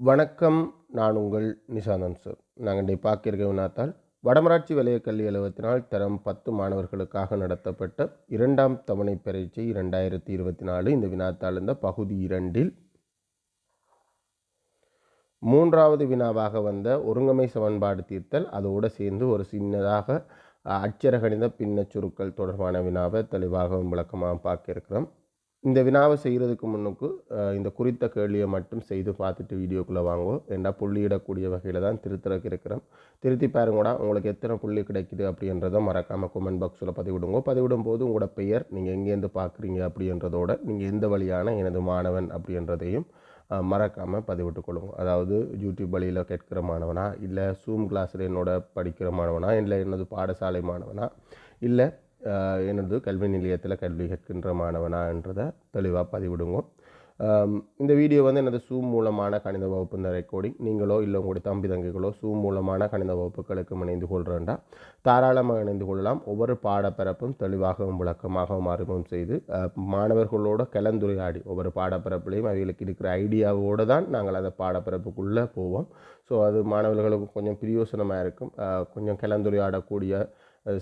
வணக்கம் நான் உங்கள் நிஷானந்த் சார். நாங்கள் இன்றைய பார்க்க வினாத்தால் வடமராட்சி வலயக்கல்வி கல்வி அலுவலகத்தினால் தரம் பத்து மாணவர்களுக்காக நடத்தப்பட்ட இரண்டாம் தவணை பரீட்சை இரண்டாயிரத்தி இருபத்தி நாலு இந்த வினாத்தாள் இந்த பகுதி இரண்டில் மூன்றாவது வினாவாக வந்த ஒருங்கமை சமன்பாடு தீர்த்தல் அதோடு சேர்ந்து ஒரு சின்னதாக அச்சரகணித பின்னச்சுருக்கள் சுருக்கல் தொடர்பான வினாவை தெளிவாகவும் விளக்கமாக பார்க்க இருக்கிறோம் இந்த வினாவை செய்கிறதுக்கு முன்னுக்கு இந்த குறித்த கேள்வியை மட்டும் செய்து பார்த்துட்டு வீடியோக்குள்ளே வாங்குவோம் ஏண்டா புள்ளியிடக்கூடிய வகையில் தான் திருத்தறக்கு இருக்கிறோம். திருத்தி பாருங்கடா உங்களுக்கு எத்தனை புள்ளி கிடைக்குது அப்படின்றத மறக்காமல் கமெண்ட் பாக்ஸில் பதிவிடுங்க. பதிவிடும் போது உங்களோட பெயர் நீங்கள் எங்கேருந்து பார்க்குறீங்க அப்படின்றதோட நீங்கள் எந்த வழியான எனது மாணவன் அப்படின்றதையும் மறக்காமல் பதிவிட்டு கொள்ளுங்க. அதாவது யூடியூப் வழியில் கேட்கிற மாணவனா இல்லை சூம் கிளாஸில் என்னோட படிக்கிற மாணவனா இல்லை எனது பாடசாலை மாணவனா இல்லை எனது கல்வி நிலையத்தில் கல்வி கற்கின்ற மாணவனா என்றதை தெளிவாக பதிவிடுங்க. இந்த வீடியோ வந்து எனது சூம் மூலமான கணித வகுப்பு இந்த ரெக்கார்டிங் நீங்களோ இல்லை உங்களுடைய தம்பி தங்கைகளோ சூம் மூலமான கணித வகுப்புகளுக்கு இணைந்து கொள்கிறேன்டா தாராளமாக இணைந்து கொள்ளலாம். ஒவ்வொரு பாடப்பரப்பும் தெளிவாகவும் விளக்கமாகவும் அறிமுகம் செய்து மாணவர்களோட கலந்துரையாடி ஒவ்வொரு பாடப்பரப்புலையும் அவைகளுக்கு இருக்கிற ஐடியாவோடு தான் நாங்கள் அந்த பாடப்பரப்புக்குள்ளே போவோம். ஸோ அது மாணவர்களுக்கு கொஞ்சம் பிரியோசனமாக இருக்கும். கொஞ்சம் கலந்துரையாடக்கூடிய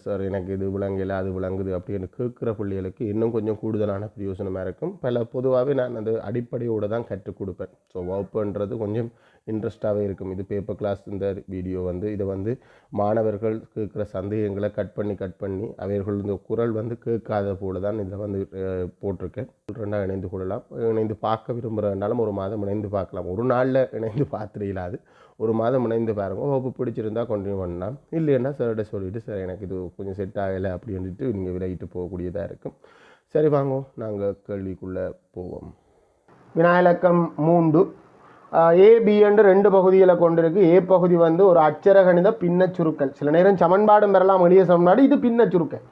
சார் எனக்கு இது விளங்கல அது விளங்குது அப்படின்னு கேட்குற பிள்ளைகளுக்கு இன்னும் கொஞ்சம் கூடுதலான பிரயோசனமாக இருக்கும். பல பொதுவாகவே நான் அது அடிப்படையோடு தான் கற்றுக் கொடுப்பேன். ஸோ வகுப்புன்றது கொஞ்சம் இன்ட்ரெஸ்ட்டாகவே இருக்கும். இது பேப்பர் கிளாஸ் இந்த வீடியோ வந்து இதை வந்து மாணவர்கள் கேட்குற சந்தேகங்களை கட் பண்ணி கட் பண்ணி அவர்கள் இந்த குரல் வந்து கேட்காத போல தான் இதை வந்து போட்டிருக்கேன். ரெண்டாக இணைந்து கொள்ளலாம். இணைந்து பார்க்க விரும்புகிறனாலும் ஒரு மாதம் இணைந்து பார்க்கலாம். ஒரு நாளில் இணைந்து பார்த்துட்டு இல்லாது ஒரு மாதம் இணைந்து பாருங்க. வகுப்பு பிடிச்சிருந்தா கண்டினியூ பண்ணலாம். இல்லைன்னா சார்கிட்ட சொல்லிவிட்டு சார் எனக்கு இது கொஞ்சம் செட் ஆகலை அப்படின்ட்டு நீங்கள் விலகிட்டு போகக்கூடியதாக இருக்கும். சரி வாங்க. நாங்கள் கேள்விக்குள்ளே போவோம். வினாயிலக்கம் மூன்று. ஏபி என்று ரெண்டு பகுதிகளை கொண்டிருக்கு. ஏ பகுதி வந்து ஒரு அச்சரகணித பின்ன சுருக்கல். சில நேரம் சமன்பாடும் பெறலாம். எளிய சமன்பாடு. இது பின்ன சுருக்கல்.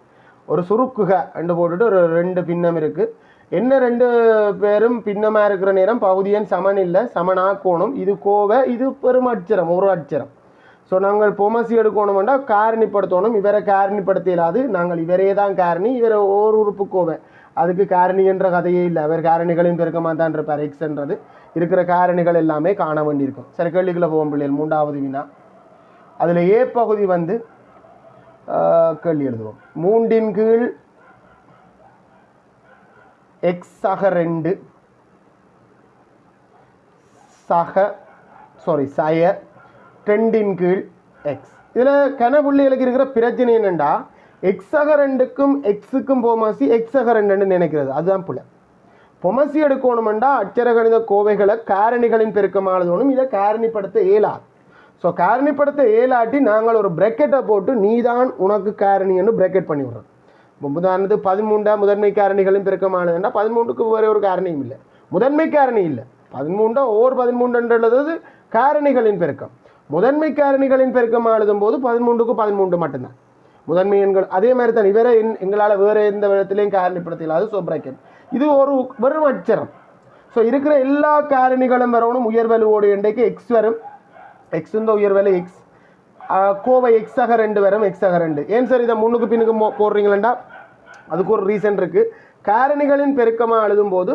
ஒரு சுருக்குக ரெண்டு போட்டுட்டு ஒரு ரெண்டு பின்னம் இருக்குது என்ன ரெண்டு பேரும் பின்னமாக இருக்கிற நேரம் பகுதியன் சமன் இல்லை சமனா இது கோவை இது பெரும் அட்சரம் ஒரு அட்சரம் ஸோ நாங்கள் பொமசி எடுக்கணும்னா காரணிப்படுத்தணும். இவரை காரணிப்படுத்த இல்லாது நாங்கள் இவரே தான் காரணி. இவரை ஓர் உறுப்பு கோவை. அதுக்கு காரணி என்ற கதையே இல்லை. அவர் காரணிகளையும் பெருக்கமாக தான் இருப்பார். எக்ஸ்ன்றது இருக்கிற காரணிகள் எல்லாமே காண வேண்டியிருக்கும். சரி கேள்விக்குள்ள போகும் பிள்ளைகள். மூன்றாவது வினா. அதில் ஏ பகுதி வந்து கேள்வி எழுதுவோம். மூன்றின் கீழ் எக்ஸ் சக ரெண்டு. சக சாரி சய. ரெண்டின் கீழ் எக்ஸ் இதில் கனபுள்ளிகளுக்கு இருக்கிற பிரச்சனை என்னென்னா எக்ஸக ரெண்டுக்கும் எக்ஸுக்கும் போமாசி எக்ஸக ரெண்டுன்னு நினைக்கிறது. அதுதான் புல பொமசி எடுக்கணுமெண்டா அச்சரகணித கோவைகளை காரணிகளின் பெருக்கமானதோனும் இதை காரணிப்படுத்த இயலாது. ஸோ காரணிப்படுத்த இயலாட்டி நாங்கள் ஒரு பிரக்கெட்டை போட்டு நீதான் உனக்கு காரணின்னு பிரக்கெட் பண்ணி விடுறோம் இப்போ உதாரணத்துக்கு முதன்மை காரணிகளின் பெருக்கமானதுன்னா பதிமூன்றுக்கு வேறு ஒரு காரணியும் இல்லை. முதன்மை காரணி இல்லை. பதிமூன்றா ஓர் பதிமூன்றுன்றது காரணிகளின் பெருக்கம். முதன்மை காரணிகளின் பெருக்கம் எழுதும் போது பதிமூன்றுக்கு பதிமூன்று மட்டும்தான். முதன்மை எண்கள் அதே மாதிரி தான் இவரை எங்களால் வேறு எந்த விதத்திலையும் காரணிப்படுத்த இல்லாத ஸோ இது ஒரு வெறும் அச்சரம். ஸோ இருக்கிற எல்லா காரணிகளும் வரணும். உயர்வலுவோடு இன்றைக்கு எக்ஸ் வரும். எக்ஸ் இந்த உயர்வலு எக்ஸ் கோவை எக்ஸாக ரெண்டு வரும் எக்ஸாக ரெண்டு. ஏன் சார் இதை முன்னுக்கு பின்னுக்கு போடுறீங்களா அதுக்கு ஒரு ரீசன் இருக்குது காரணிகளின் பெருக்கமாக எழுதும்போது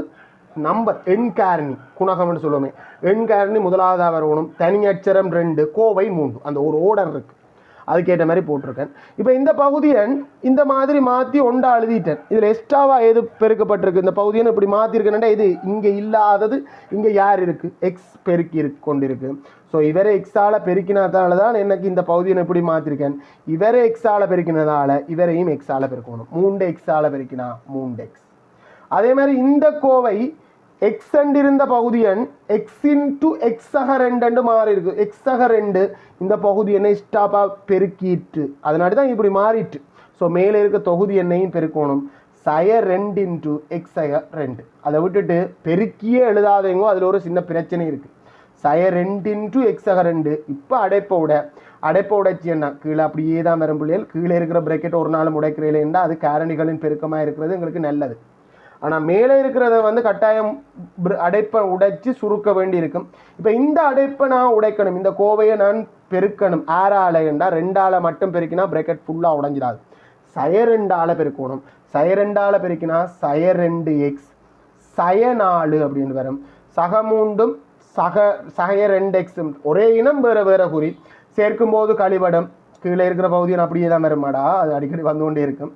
நம்பர் எண் காரணி குணகம்னு சொல்லுவோமே. எண் காரணி முதலாவதாக வரணும் தனி அச்சரம் ரெண்டு கோவை மூன்று. அந்த ஒரு ஓடர் இருக்குது அதுக்கேற்ற மாதிரி போட்டிருக்கேன். இப்போ இந்த பகுதியன் இந்த மாதிரி மாற்றி ஒன்றா எழுதிட்டேன் இதில் எக்ஸ்ட்ராவாக எது பெருக்கப்பட்டிருக்கு? இந்த பகுதியன் இப்படி மாற்றிருக்கேன்னா இது இங்கே இல்லாதது இங்கே யார் இருக்குது எக்ஸ் பெருக்கி இருக்கு கொண்டிருக்கு. ஸோ இவரை எக்ஸால் பெருக்கினதால தான் எனக்கு இந்த பகுதியை இப்படி மாற்றிருக்கேன் இவரை எக்ஸால் பெருக்கினதால இவரையும் எக்ஸால் பெருக்கணும். மூண்டு எக்ஸால் பெருக்கினா மூண்டு எக்ஸ் அதே மாதிரி இந்த கோவை எக்ஸ் இருந்த பகுதியன் எக்ஸ் இன்டு எக்ஸக ரெண்டு மாறி இருக்கு. எக்ஸக ரெண்டு இந்த பகுதி எண்ணை ஸ்டாப்பாக பெருக்கிட்டு அதனால தான் இப்படி மாறிட்டு ஸோ மேலே இருக்க தொகுதி எண்ணையும் பெருக்கணும். சய ரெண்டு இன்ட்டு எக்ஸய ரெண்டு. அதை விட்டுட்டு பெருக்கியே எழுதாதேங்கோ அதில் ஒரு சின்ன பிரச்சனை இருக்குது சய ரெண்டு இன்ட்டு எக்ஸக ரெண்டு. இப்போ அடைப்பை விட அடைப்பை உடைச்சி என்ன? கீழே அப்படியே தான் வரும் பிள்ளைகள். கீழே இருக்கிற பிரக்கெட் ஒரு நாள் உடைக்கிறீங்களேன்னா அது காரணிகளின் பெருக்கமாக இருக்கிறது. எங்களுக்கு நல்லது. ஆனால் மேலே இருக்கிறத வந்து கட்டாயம் அடைப்பை உடைச்சி சுருக்க வேண்டி இருக்கும் இப்போ இந்த அடைப்பை நான் உடைக்கணும். இந்த கோவையை நான் பெருக்கணும். ஆறால என்றால் ரெண்டால மட்டும் பெருக்கினா பிரேக்கெட் ஃபுல்லாக உடைஞ்சிடாது. சய ரெண்டால பெருக்கணும். சய ரெண்டால பெருக்கினா சய ரெண்டு எக்ஸ் சய நாலு அப்படின்னு வரும். சக மூண்டும் சக சகைய ரெண்டு எக்ஸும் ஒரே இனம் வேறு வேற குறி. சேர்க்கும்போது கழிவடம். கீழே இருக்கிற பகுதியில் அப்படியே தான் வருமாடா. அது அடிக்கடி வந்து கொண்டே இருக்கும்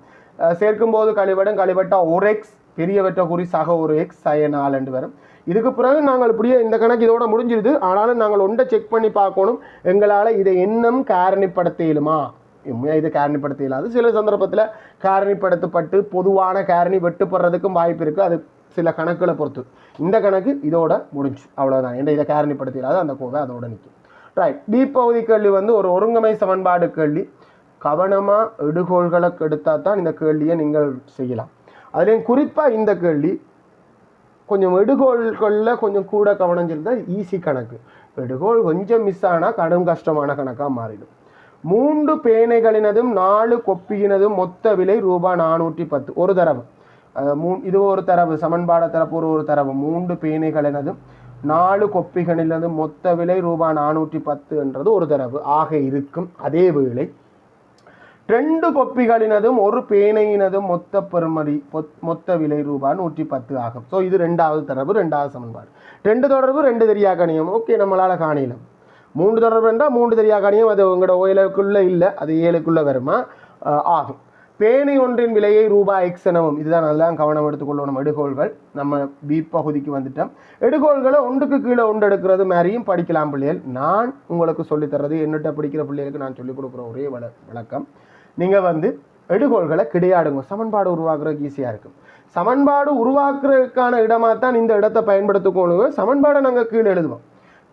சேர்க்கும்போது கழிவடம் கழிவட்டா ஒரு எக்ஸ் பெரிய வெட்ட குறி சக ஒரு எக்ஸ் சய நாலு வரும். இதுக்கு பிறகு நாங்கள் இப்படியே இந்த கணக்கு இதோட முடிஞ்சிருது. ஆனாலும் நாங்கள் ஒன்றை செக் பண்ணி பார்க்கணும். எங்களால் இதை இன்னும் காரணிப்படுத்த இயலுமா உண்மையாக இது காரணிப்படுத்த இயலாது சில சந்தர்ப்பத்தில் காரணிப்படுத்தப்பட்டு பொதுவான காரணி வெட்டுப்படுறதுக்கும் வாய்ப்பு இருக்குது அது சில கணக்குகளை பொறுத்து. இந்த கணக்கு இதோட முடிஞ்சு. அவ்வளோதான் என்ன இதை காரணிப்படுத்த இயலாது அந்த கோவை அதோட நிற்கும். ரைட் டி பகுதி கேள்வி வந்து ஒரு ஒருங்கமை சமன்பாடு கேள்வி. கவனமாக எடுகோள்களை எடுத்தால் தான் இந்த கேள்வியை நீங்கள் செய்யலாம். அதுலேயும் குறிப்பாக இந்த கேள்வி கொஞ்சம் எடுகோள்களில் கொஞ்சம் கூட கவனம் செலுத்தா ஈஸி கணக்கு. எடுகோள் கொஞ்சம் மிஸ் ஆனால் கடும் கஷ்டமான கணக்காக மாறிடும். மூன்று பேனைகளினதும் நாலு கொப்பியினதும் மொத்த விலை ரூபாய் நானூற்றி பத்து. ஒரு தரவு. மூ இது ஒரு தரவு சமன்பாட தரப்பு ஒரு ஒரு தரவு. மூன்று பேனைகளினதும் நாலு கொப்பிகளினதும் மொத்த விலை ரூபாய் நானூற்றி பத்து என்றது ஒரு தரவு. ஆக இருக்கும். அதே வேளை ரெண்டு கொப்பிகளினதும் ஒரு பேனையினதும் மொத்த பெறுமதி பொத்- மொத்த விலை ரூபாய் நூற்றி பத்து ஆகும். ஸோ இது ரெண்டாவது தொடர்பு ரெண்டாவது சமன்பாடு. ரெண்டு தொடர்பு ரெண்டு தெரியா கணியம் ஓகே நம்மளால் காணிலம் மூன்று தொடர்பு என்றால் மூன்று தெரியா கணியம் அது உங்களோட ஓயிலுக்குள்ளே இல்லை அது ஏழுக்குள்ளே வருமா? ஆகும். பேனை ஒன்றின் விலையை ரூபாய் எக்ஸ் எனவும் இதுதான் நல்லா கவனம் எடுத்துக்கொள்ளணும் எடுகோள்கள் நம்ம பி பகுதிக்கு வந்துட்டோம். எடுகோள்களை ஒன்றுக்கு கீழே ஒன்று எடுக்கிறது மாதிரியும் படிக்கலாம் பிள்ளைகள். நான் உங்களுக்கு சொல்லித்தரது என்னட்ட படிக்கிற பிள்ளைகளுக்கு நான் சொல்லிக் கொடுக்குற ஒரே வழ வழக்கம். நீங்கள் வந்து எடுகோள்களை கிடையாடுங்க. சமன்பாடு உருவாக்குறதுக்கு ஈஸியாக இருக்கும். சமன்பாடு உருவாக்குறதுக்கான இடமாக தான் இந்த இடத்தை பயன்படுத்திக்கொள்ளுங்க சமன்பாடை நாங்கள் கீழே எழுதுவோம்.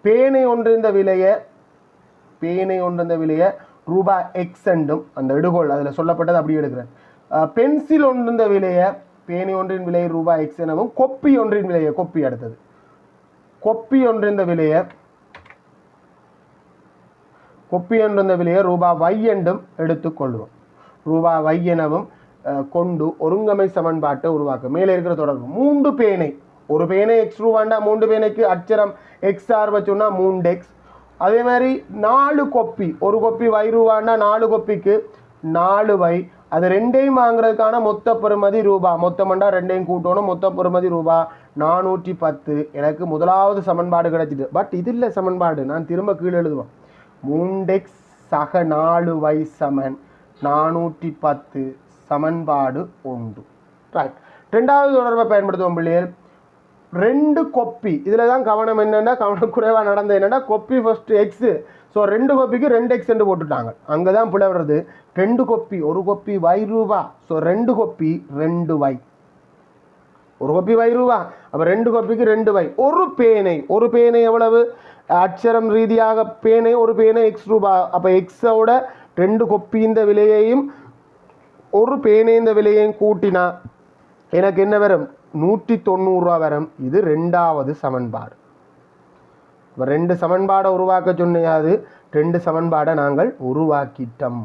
பேனை ஒன்றிருந்த விலையை பேனை ஒன்றிருந்த விலையை ரூபாய் எக்ஸ் என்றும் அந்த எடுகோள் அதில் சொல்லப்பட்டது அப்படியே எடுக்கிறேன். பென்சில் ஒன்றிருந்த விலையை பேனை ஒன்றின் விலை ரூபாய் எக்ஸ் எனவும் கொப்பி ஒன்றின் விலையை கொப்பி அடுத்தது. கொப்பி ஒன்றிருந்த விலையை கொப்பி என்ற விலையை ரூபாய் வை என்றும் எடுத்துக்கொள்வோம் ரூபா வை எனவும் கொண்டு ஒருங்கமை சமன்பாட்டை உருவாக்கும். மேலே இருக்கிற தொடர்பு. மூன்று பேனை. ஒரு பேனை எக்ஸ் ரூபாண்டா மூன்று பேனைக்கு அச்சரம் எக்ஸ் ஆர் வச்சோம்னா மூன்று எக்ஸ் அதே மாதிரி நாலு கொப்பி. ஒரு கொப்பி வை ரூபாண்டா நாலு கொப்பிக்கு நாலு வை. அது ரெண்டையும் வாங்குறதுக்கான மொத்த பெறுமதி ரூபா. மொத்தமண்டா ரெண்டையும் கூட்டணும். மொத்த பெறுமதி ரூபா நானூற்றி பத்து. எனக்கு முதலாவது சமன்பாடு கிடைச்சிட்டு. பட் இது இல்லை சமன்பாடு. நான் திரும்ப கீழே எழுதுவேன் மூண்டெக்ஸ் சக நாலு வை சமன் நானூற்றி பத்து சமன்பாடு ஒன்று. ரைட் ரெண்டாவது தொடர்பை பயன்படுத்துவோம் பிள்ளைகள். ரெண்டு கொப்பி. இதில் தான் கவனம் என்னென்னா கவனம் குறைவாக நடந்தது என்னென்னா கொப்பி ஃபஸ்ட்டு எக்ஸு ஸோ ரெண்டு கொப்பிக்கு ரெண்டு எக்ஸ் போட்டுட்டாங்க. அங்கே தான் பிள்ளை வர்றது. ரெண்டு கொப்பி ஒரு கொப்பி வை ரூபா. ஸோ ரெண்டு கொப்பி ரெண்டு வை ஒரு கொப்பி வை ரூபா. அப்போ ரெண்டு கொப்பிக்கு ரெண்டு பை ஒரு பேனை. ஒரு பேனை எவ்வளவு? அச்சரம் ரீதியாக பேனை ஒரு பேனை எக்ஸ் ரூபா. அப்போ எக்ஸோட ரெண்டு கொப்பி இந்த விலையையும் ஒரு பேனை இந்த விலையையும் கூட்டினா எனக்கு என்ன வரும்? நூற்றி தொண்ணூறுரூவா வரும். இது ரெண்டாவது சமன்பாடு. இப்போ ரெண்டு சமன்பாடை உருவாக்க சொன்னையாது ரெண்டு சமன்பாடை நாங்கள் உருவாக்கிட்டோம்.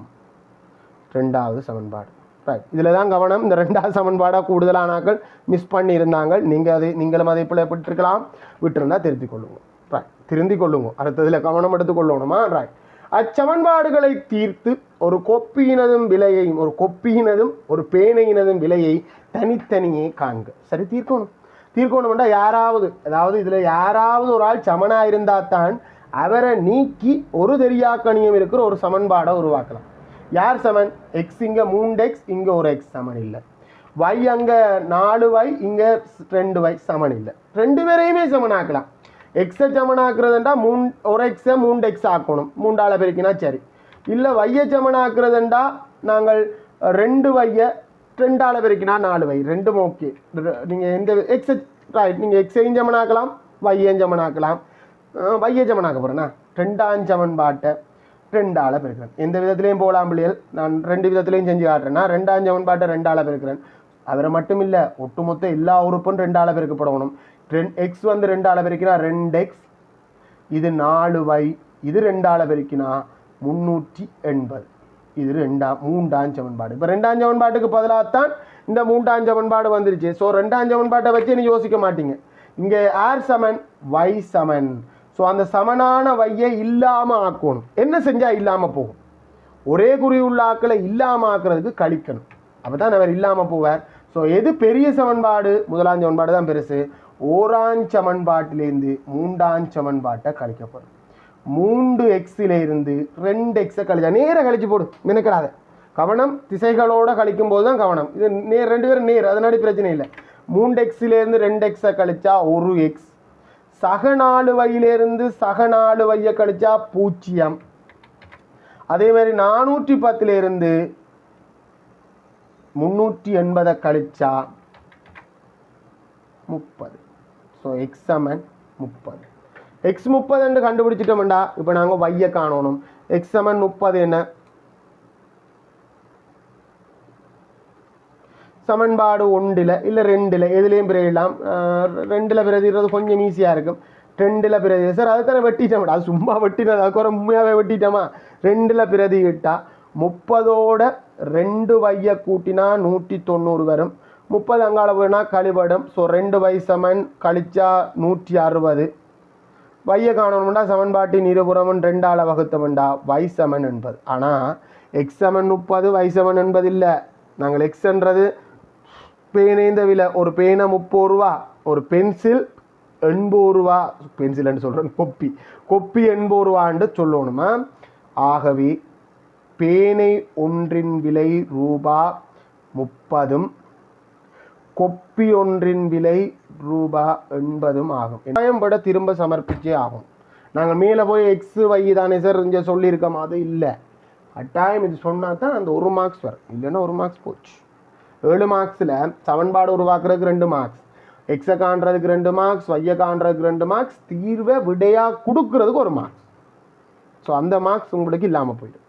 ரெண்டாவது சமன்பாடு. ரைட் இதில் தான் கவனம். இந்த ரெண்டாவது சமன்பாடாக கூடுதலானாக்கள் மிஸ் பண்ணியிருந்தாங்க நீங்கள் அதை நீங்களும் அதை பிள்ளை விட்டுருக்கலாம் விட்டுருந்தா திருத்திக் கொள்ளுங்க. ரைட் திருந்திக் கொள்ளுங்க. அடுத்ததில் கவனம் எடுத்துக்கொள்ளணுமா ரைட் அச்சமன்பாடுகளை தீர்த்து ஒரு கொப்பியினதும் விலையையும் ஒரு கொப்பியினதும் ஒரு பேனையினதும் விலையை தனித்தனியே காண்க. சரி தீர்க்கணும். தீர்க்கணும்னா யாராவது அதாவது இதில் யாராவது ஒரு ஆள் சமனாக இருந்தால் தான் அவரை நீக்கி ஒரு தெரியாக்கணியம் இருக்கிற ஒரு சமன்பாடை உருவாக்கலாம். யார் செவன் எக்ஸ் இங்கே மூன்று எக்ஸ் இங்கே ஒரு எக்ஸ் சமன் இல்லை. வை அங்கே நாலு வை இங்கே ரெண்டு y சமன் இல்லை. ரெண்டு பேரையுமே சமனாக்கலாம். எக்ஸை சமனாக்குறதுண்டா மூணு ஒரு எக்ஸை மூன்று எக்ஸ் ஆக்கணும். மூன்றால பெருக்கினா சரி. இல்லை வையை ஆக்குறதுண்டா நாங்கள் ரெண்டு வையை ரெண்டால் பெருக்கினா நாலு வை ரெண்டும் ஓகே நீங்கள் எந்த எக்ஸை ரைட் நீங்கள் எக்ஸையும் சமனாக்கலாம் வையையும் செவன் ஆக்கலாம் வையை சமனாக்க போகிறேன்னா ரெண்டாம் சமன்பாட்டை ரெண்டால பெருக்கிறேன். எந்த விதத்துலேயும் போகலாம் பிள்ளைகள். நான் ரெண்டு விதத்துலேயும் செஞ்சு காட்டுறேன்னா ரெண்டாம் சமன்பாட்டை ரெண்டால் பெருக்கிறேன். அவரை மட்டும் இல்லை ஒட்டுமொத்த எல்லா உறுப்பும் ரெண்டால பெருக்கப்படணும். ரெண் எக்ஸ் வந்து ரெண்டால் பெருக்கினா ரெண்டு எக்ஸ் இது நாலு வை இது ரெண்டால் பெருக்கினா முந்நூற்றி எண்பது. இது ரெண்டாம் மூன்றாம் சமன்பாடு இப்போ ரெண்டாம் சமன்பாட்டுக்கு பதிலாகத்தான் இந்த மூன்றாம் சமன்பாடு வந்துருச்சு. ஸோ ரெண்டாம் சமன்பாட்டை வச்சு நீ யோசிக்க மாட்டீங்க. இங்கே ஆர் சமன் வை சமன் ஸோ அந்த சமனான வையை இல்லாமல் ஆக்கணும் என்ன செஞ்சால் இல்லாமல் போகும்? ஒரே குறி உள்ள ஆக்களை இல்லாமல் ஆக்கிறதுக்கு கழிக்கணும். அப்போ தான் அவர் இல்லாமல் போவார். ஸோ எது பெரிய சமன்பாடு? முதலாம் சமன்பாடு தான் பெருசு. ஓராஞ் சமன்பாட்டிலேருந்து மூன்றாம் சமன்பாட்டை கழிக்கப்படும். மூன்று எக்ஸில் இருந்து ரெண்டு எக்ஸை கழிச்சா நேராக கழிச்சு போடு. நினைக்கிறாத கவனம் திசைகளோட கழிக்கும் போது தான் கவனம். இது நேர் ரெண்டு பேரும் நேர். அதனாடி பிரச்சனை இல்லை. மூன்று எக்ஸிலேருந்து ரெண்டு எக்ஸை கழிச்சா ஒரு எக்ஸ் சக நாலு வையை கழிச்சா பூஜ்ஜியம் அதே மாதிரி நானூற்றி பத்துலேருந்து முந்நூற்றி எண்பதை கழிச்சா முப்பது. ஸோ எக்ஸ் சமன் முப்பது. எக்ஸ் முப்பதுன்னு கண்டுபிடிச்சிட்டோம்டா இப்போ நாங்கள் வைய காணணும். எக்ஸ் சமன் முப்பது என்ன? சமன்பாடு ஒன்றில் இல்லை ரெண்டில் எதுலேயும் பிறகு ரெண்டில் பிரதிடுறது கொஞ்சம் ஈஸியாக இருக்கும். ரெண்டில் பிரதி சார் அதுதானே வெட்டிட்டோம் அது சும்மா வெட்டினது அதுக்கு ஒரு உண்மையாகவே வெட்டிட்டோமா? ரெண்டில் பிரதி இட்டா முப்பதோட ரெண்டு வைய கூட்டினா நூற்றி தொண்ணூறு வரும். முப்பது அங்கால போயினா கழிபடும். ஸோ ரெண்டு வை சமன் கழிச்சா நூற்றி அறுபது வைய காணணும்டா சமன்பாட்டின் இருபுறமும் ரெண்டால வகுத்தோம்டா வை சமன் என்பது. ஆனால் எக்ஸ் சமன் முப்பது வை சமன் என்பது இல்லை. நாங்கள் எக்ஸ்ன்றது பேனைந்த விலை ஒரு பேனை முப்பது ரூபா ஒரு பென்சில் எண்பது ரூபா பென்சில்னு சொல்கிறேன் கொப்பி. கொப்பி எண்பது ரூபான்னு சொல்லணுமா? ஆகவே பேனை ஒன்றின் விலை ரூபா முப்பதும் கொப்பி ஒன்றின் விலை ரூபா எண்பதும் ஆகும். நியாயம் விட திரும்ப சமர்ப்பிச்சே ஆகும். நாங்கள் மேலே போய் எக்ஸ் வை தானே சார் இங்கே சொல்லியிருக்கோம் அது இல்லை. கட்டாயம் இது சொன்னால் தான் அந்த ஒரு மார்க்ஸ் வரும். இல்லைன்னா ஒரு மார்க்ஸ் போச்சு. ஏழு மார்க்ஸில் சமன்பாடு உருவாக்குறதுக்கு ரெண்டு மார்க்ஸ் எக்ஸை காண்றதுக்கு ரெண்டு மார்க்ஸ் ஒய்யை காண்றதுக்கு ரெண்டு மார்க்ஸ் தீர்வை விடையாக கொடுக்கறதுக்கு ஒரு மார்க்ஸ் ஸோ அந்த மார்க்ஸ் உங்களுக்கு இல்லாமல் போயிடும்.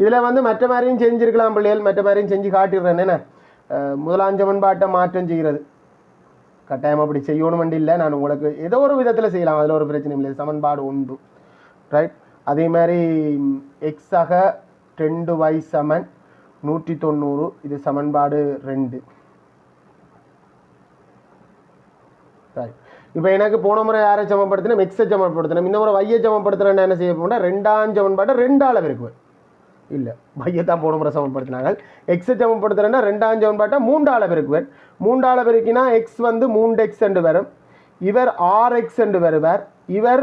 இதில் வந்து மற்ற மாதிரியும் செஞ்சுருக்கலாம் பிள்ளைகள். மற்ற மாதிரியும் செஞ்சு காட்டிடுறேன். என்ன? முதலாம் சமன்பாட்டை மாற்றம் செய்கிறது. கட்டாயம் அப்படி செய்யணும் இல்லை. நான் உங்களுக்கு ஏதோ ஒரு விதத்தில் செய்யலாம். அதில் ஒரு பிரச்சனை இல்லை. சமன்பாடு ஒன்று. ரைட் அதே மாதிரி எக்ஸாக ரெண்டு வை சமன். நூற்றி தொண்ணூறு இது சமன்பாடு ரெண்டு. ரைட் இப்போ எனக்கு போன முறை யாரை சமப்படுத்தினோம் எக்ஸை சமப்படுத்தினோம் இந்த முறை வையை சமப்படுத்தினா என்ன செய்ய போனால் ரெண்டாம் சமன்பாட்டை ரெண்டால் இருக்குவேன் இல்லை வையை தான் போன முறை சமப்படுத்தினாங்க எக்ஸை சமப்படுத்துறேன்னா ரெண்டாம் சமன்பாட்டை மூன்றால பெருக்குவேன் மூன்றால பெருக்கினா எக்ஸ் வந்து மூன்று எக்ஸ் என்று வரும். இவர் ஆர் எக்ஸ் என்று வருவார். இவர்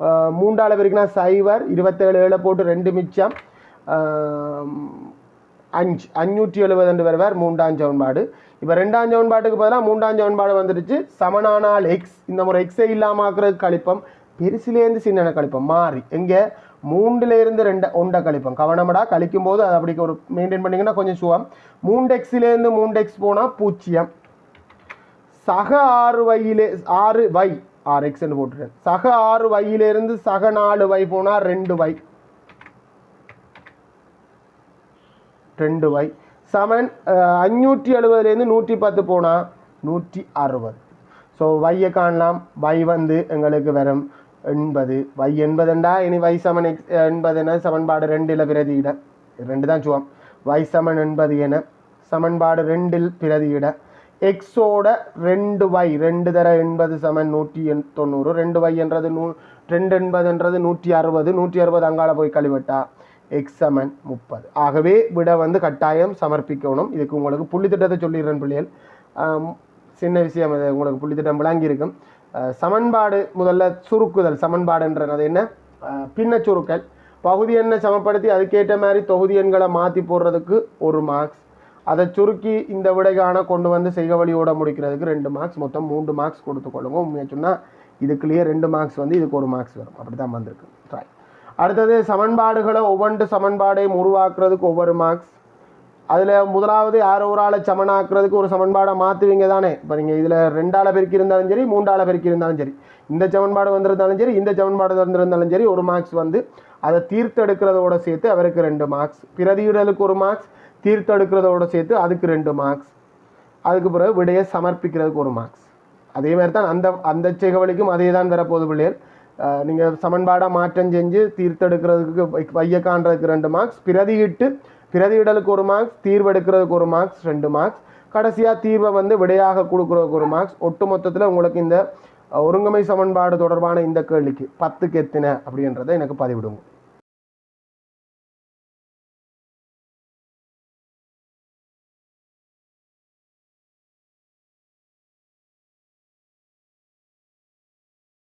அஹ், மூன்றால பெருக்கினா சைவர் இருபத்தேழு ஏழை போட்டு ரெண்டு மிச்சம். அஞ்சு அஞ்சூற்றி எழுபது என்று வருவார் மூன்றாம் சமன்பாடு இப்போ ரெண்டாம் சமன்பாட்டுக்கு பதிலாக மூன்றாம் சமன்பாடு வந்துடுச்சு. சமனானால் எக்ஸ் இந்த முறை எக்ஸை இல்லாமல் கழிப்பம். பெருசுலேருந்து சின்ன கழிப்பம் மாறி. எங்கே? மூன்றுலேருந்து ரெண்டு ஒன்றை கழிப்போம். கவனமடா கழிக்கும் போது அது அப்படி ஒரு மெயின்டைன் பண்ணிங்கன்னா கொஞ்சம் சுவம் மூன்று எக்ஸ்லேருந்து மூன்று எக்ஸ் போனால் பூஜ்ஜியம். சக ஆறு வையிலே ஆறு வை. ஆறு எக்ஸ்ன்னு போட்டுருக்கேன் சக ஆறு வயிலேருந்து சக நாலு வை போனால் ரெண்டு வை. ரெண்டு வை சமன் அஞ்சூற்றி எழுபதுலேருந்து நூற்றி பத்து போனால் நூற்றி அறுபது ஸோ வையை காணலாம். வை வந்து எங்களுக்கு வரும் எண்பது. வை எண்பதுண்டா? இனி வை சமன் எக்ஸ் எண்பதுன சமன்பாடு ரெண்டில் பிரதியிட ரெண்டு தான் சுவம். வை சமன் எண்பது என சமன்பாடு ரெண்டில் பிரதியிட எக்ஸோட ரெண்டு வை ரெண்டு தர எண்பது சமன் நூற்றி எண் தொண்ணூறு. ரெண்டு வை என்றது நூ ரெண்டு எண்பதுன்றது நூற்றி அறுபது. நூற்றி அறுபது அங்கால போய் கழிவிட்டா. எக்ஸ் சமன் முப்பது. ஆகவே விட வந்து கட்டாயம் சமர்ப்பிக்கணும். இதுக்கு உங்களுக்கு புள்ளித்திட்டத்தை சொல்லிடுறேன் பிள்ளைகள். சின்ன விஷயம் அது உங்களுக்கு புள்ளித்திட்டம் விளங்கி இருக்கும் சமன்பாடு முதல்ல சுருக்குதல். சமன்பாடுன்றது அது என்ன? பின்ன சுருக்கல் பகுதி எண்ணை சமப்படுத்தி அதுக்கேற்ற மாதிரி தொகுதி எண்களை மாற்றி போடுறதுக்கு ஒரு மார்க்ஸ் அதை சுருக்கி இந்த விடைகான கொண்டு வந்து செய்க வழியோட முடிக்கிறதுக்கு ரெண்டு மார்க்ஸ் மொத்தம் மூன்று மார்க்ஸ் கொடுத்துக்கொள்ளுங்க உண்மையாக சொன்னால் இதுக்குள்ளேயே ரெண்டு மார்க்ஸ் வந்து இதுக்கு ஒரு மார்க்ஸ் வரும். அப்படி தான் வந்திருக்கு. ரைட் அடுத்தது சமன்பாடுகளை ஒவ்வொன்று சமன்பாடையும் உருவாக்குறதுக்கு ஒவ்வொரு மார்க்ஸ் அதில் முதலாவது யார் ஒரு ஆளை சமனாக்குறதுக்கு ஒரு சமன்பாடை மாற்றுவீங்க தானே? இப்போ நீங்கள் இதில் ரெண்டால் பெருக்கி இருந்தாலும் சரி மூன்றால் பெருக்கி இருந்தாலும் சரி இந்த சமன்பாடு வந்திருந்தாலும் சரி இந்த சமன்பாடு வந்திருந்தாலும் சரி ஒரு மார்க்ஸ் வந்து அதை தீர்த்தெடுக்கிறதோட சேர்த்து அவருக்கு ரெண்டு மார்க்ஸ் பிரதியிடலுக்கு ஒரு மார்க்ஸ் தீர்த்தெடுக்கிறதோட சேர்த்து அதுக்கு ரெண்டு மார்க்ஸ் அதுக்கு பிறகு விடையை சமர்ப்பிக்கிறதுக்கு ஒரு மார்க்ஸ் அதே மாதிரி தான் அந்த அந்த செகவழிக்கும் அதே தான் வரப்போகுது பிள்ளைகள் நீங்கள் சமன்பாடாக மாற்றம் செஞ்சு தீர்த்தெடுக்கிறதுக்கு வை- வைய காண்றதுக்கு ரெண்டு மார்க்ஸ் பிரதியிட்டு பிரதியிடலுக்கு ஒரு மார்க்ஸ் தீர்வெடுக்கிறதுக்கு ஒரு மார்க்ஸ் ரெண்டு மார்க்ஸ் கடைசியாக தீர்வை வந்து விடையாக கொடுக்குறதுக்கு ஒரு மார்க்ஸ் ஒட்டு மொத்தத்தில் உங்களுக்கு இந்த ஒருங்கமை சமன்பாடு தொடர்பான இந்த கேள்விக்கு பத்துக்கு எத்தின அப்படின்றத எனக்கு பதிவிடுங்க